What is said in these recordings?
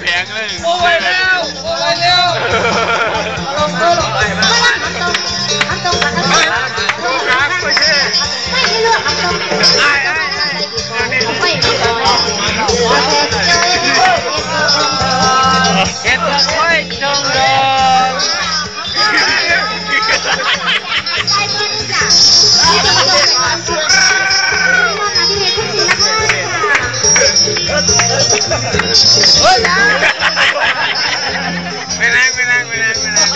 แผงเลยเบาแผงเลยโอ้ยแล้วโอ้ยแล้วลงตัวลงไปมาอันตรงกันอันตรงกันไม่ให้เลือกอันตรงไม่ไม่เห็ดละ เฮ้ยนะไม่นั่งไม่นั่งไม่นั่งไม่นั่ง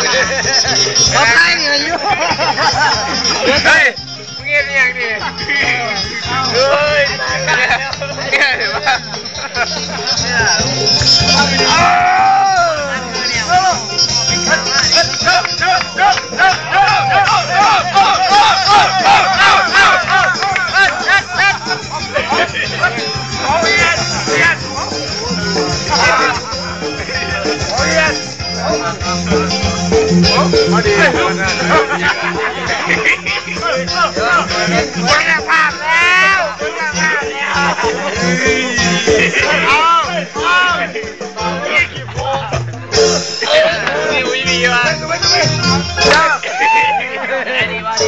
เขาใครเงินอยู่เฮ้ยเงียบยังดิเฮ้ยเนี่ยเห็นปะ คุณภาพแล้วคุณภาพแล้วเอาเอานี่วิดีโอจ้าดีมาดีมา